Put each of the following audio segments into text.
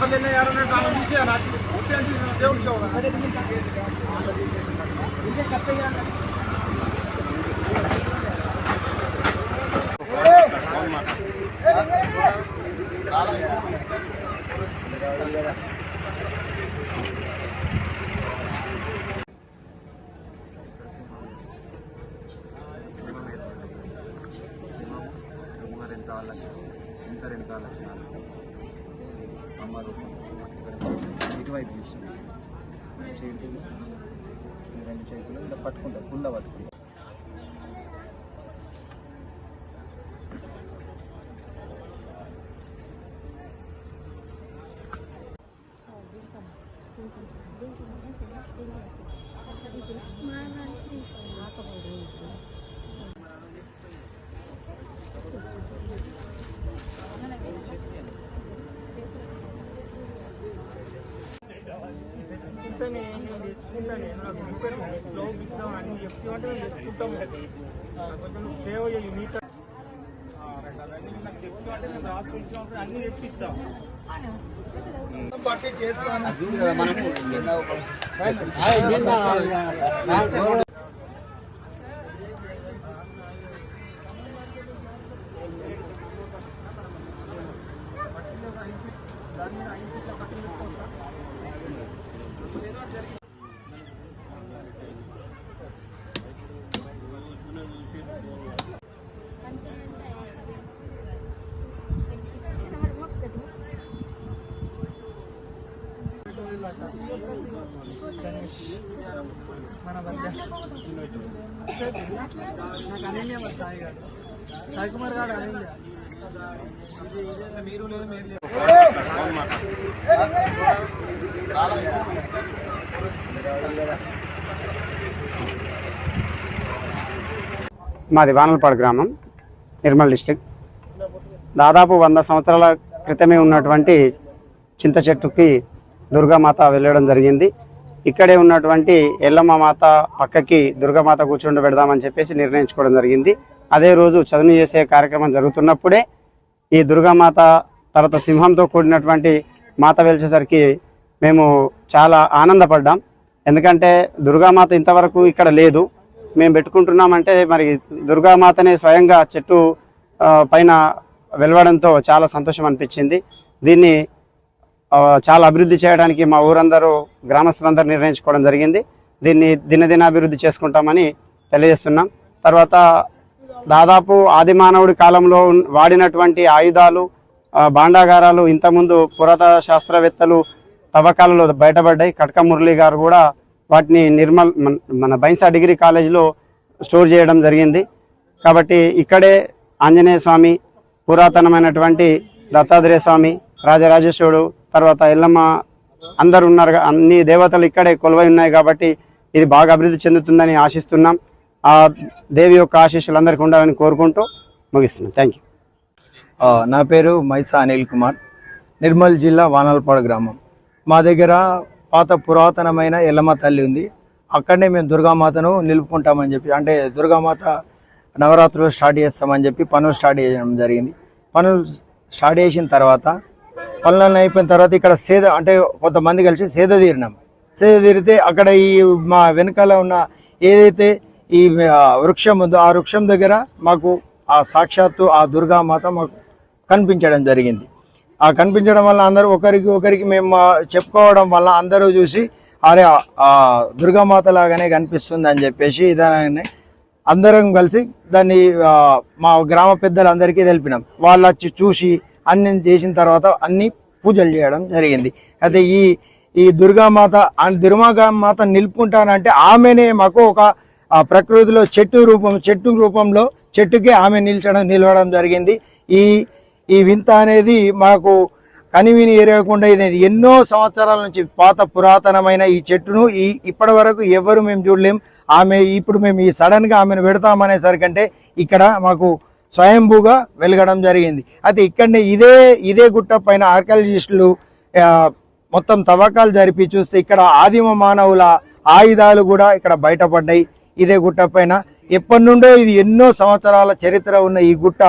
దాంట్లో వెళ్ళి ఎవరైనా దాంట్లో తీసి ఆ రాత్రి ఉట్టి అని తీసి దేవుడికి ఎంత లక్ష ఎంత రెండు లక్షణాలు అమ్మ రూపం ఇటువైపు చూస్తుంది చేతులు రెండు చేతులు ఇలా పట్టుకుంటారు కుండ పట్టుకుంటారు. ఉంటేనే నేను తెచ్చుకుంటానే నాకు చెప్పాను లో బిగ్దాం అన్ని చెప్తామంటే నేను తెచ్చుకుంటాము కొంచెం నువ్వు సేవ చేయి నీతో అవన్నీ నాకు చెప్తామంటే నేను రాసుకొచ్చినప్పుడు అన్ని తెప్పిస్తాం చేస్తాను మన మధ్య నాకు సాయి గారు. సాయి కుమార్ గారు మీరు లేదు మీరు లేదు మాది వానలపాడు గ్రామం నిర్మల్ డిస్టిక్ దాదాపు వంద సంవత్సరాల క్రితమే ఉన్నటువంటి చింత చెట్టుకి దుర్గామాత వెళ్ళడం జరిగింది. ఇక్కడే ఉన్నటువంటి ఎల్లమ్మ మాత పక్కకి దుర్గామాత కూర్చుండి పెడదామని చెప్పేసి నిర్ణయించుకోవడం జరిగింది. అదే రోజు చదును చేసే కార్యక్రమం జరుగుతున్నప్పుడే ఈ దుర్గామాత తర్వాత సింహంతో కూడినటువంటి మాత వెలిచేసరికి మేము చాలా ఆనందపడ్డాం. ఎందుకంటే దుర్గామాత ఇంతవరకు ఇక్కడ లేదు. మేము పెట్టుకుంటున్నామంటే మరి దుర్గామాతనే స్వయంగా చెట్టు పైన వెలవడంతో చాలా సంతోషం అనిపించింది. దీన్ని చాలా అభివృద్ధి చేయడానికి మా ఊరందరూ గ్రామస్తులందరూ నిర్ణయించుకోవడం జరిగింది. దీన్ని దినదినాభివృద్ధి చేసుకుంటామని తెలియజేస్తున్నాం. తర్వాత దాదాపు ఆది మానవుడి కాలంలో వాడినటువంటి ఆయుధాలు బాండాగారాలు భాండాగారాలు ఇంతకుముందు పురాతన శాస్త్రవేత్తలు తవ్వకాలలో బయటపడ్డాయి. కటక మురళి గారు కూడా వాటిని నిర్మల్ మన- మన బైన్సా డిగ్రీ కాలేజీలో స్టోర్ చేయడం జరిగింది. కాబట్టి ఇక్కడే ఆంజనేయ స్వామి పురాతనమైనటువంటి దత్తాత్రేయ స్వామి రాజరాజేశ్వరుడు తర్వాత ఎల్లమ్మ అందరు ఉన్నారు అన్ని దేవతలు ఇక్కడే కొలువై ఉన్నాయి కాబట్టి ఇది బాగా అభివృద్ధి చెందుతుందని ఆశిస్తున్నాం. ఆ దేవి యొక్క ఆశీస్సులు అందరికీ ఉండాలని కోరుకుంటూ ముగిస్తున్నాం. థ్యాంక్ యూ నా పేరు మైసా అనిల్ కుమార్. నిర్మల్ జిల్లా వానల్పాడు గ్రామం. మా దగ్గర పాత పురాతనమైన ఎల్లమ్మ తల్లి ఉంది. అక్కడనే మేము దుర్గామాతను నిలుపుకుంటామని చెప్పి అంటే దుర్గామాత నవరాత్రులు స్టార్ట్ చేస్తామని చెప్పి పనులు స్టార్ట్ చేయడం జరిగింది. పనులు స్టార్ట్ చేసిన తర్వాత పనులన్నీ అయిపోయిన తర్వాత ఇక్కడ సేద అంటే కొంతమంది కలిసి సేద తీరినాం. సేద తీరితే అక్కడ ఈ మా వెనకాల ఉన్న ఏదైతే ఈ వృక్షం ఉందో ఆ వృక్షం దగ్గర మాకు ఆ సాక్షాత్తు ఆ దుర్గామాత మాకు కనిపించడం జరిగింది. ఆ కనిపించడం వల్ల అందరూ ఒకరికి ఒకరికి మేము చెప్పుకోవడం వల్ల అందరూ చూసి అరే ఆ- దుర్గామాత లాగానే కనిపిస్తుంది అని చెప్పేసి దాన్ని అందరం కలిసి దాన్ని మా గ్రామ పెద్దలందరికీ తెలిపినాం. వాళ్ళు వచ్చి చూసి అన్ని చేసిన తర్వాత అన్ని పూజలు చేయడం జరిగింది. అయితే ఈ ఈ దుర్గామాత దుర్గామాత నిలుపుకుంటానంటే ఆమెనే మాకు ఒక ప్రకృతిలో చెట్టు రూపం చెట్టు రూపంలో చెట్టుకే ఆమె నిల్చడం నిలవడం జరిగింది. ఈ ఈ వింత అనేది మాకు కనివిని ఎరగకుండా ఇది ఎన్నో సంవత్సరాల నుంచి పాత పురాతనమైన ఈ చెట్టును ఈ ఇప్పటి వరకు ఎవరు మేము చూడలేం. ఆమె ఇప్పుడు మేము ఈ సడన్గా ఆమెను పెడతామనేసరికంటే ఇక్కడ మాకు స్వయంభూగా వెలగడం జరిగింది. అయితే ఇక్కడనే ఇదే ఇదే గుట్ట పైన ఆర్కాలజిస్టులు మొత్తం తవ్వకాలు జరిపి చూస్తే ఇక్కడ ఆదిమ మానవుల ఆయుధాలు కూడా ఇక్కడ బయటపడ్డాయి. ఇదే గుట్ట పైన ఎప్పటి నుండో ఇది ఎన్నో సంవత్సరాల చరిత్ర ఉన్న ఈ గుట్ట.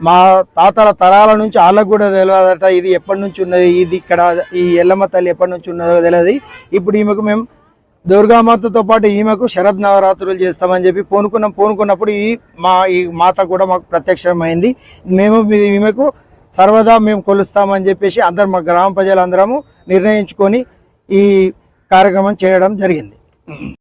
మా తాతల తరాల నుంచి వాళ్ళకు కూడా తెలియదట ఇది ఎప్పటి నుంచి ఉన్నది ఇది ఇక్కడ ఈ ఎల్లమ్మ తల్లి ఎప్పటి నుంచి ఉన్నదో తెలియదు. ఇప్పుడు ఈమెకు మేము దుర్గామాతతో పాటు ఈమెకు శరద్ నవరాత్రులు చేస్తామని చెప్పి పూనుకున్నాం. పూనుకున్నప్పుడు ఈ మా ఈ మాత కూడా మాకు ప్రత్యక్షమైంది. మేము మీ- ఈమెకు సర్వదా మేము కొలుస్తామని చెప్పేసి అందరు మా గ్రామ ప్రజలందరము నిర్ణయించుకొని ఈ కార్యక్రమం చేయడం జరిగింది.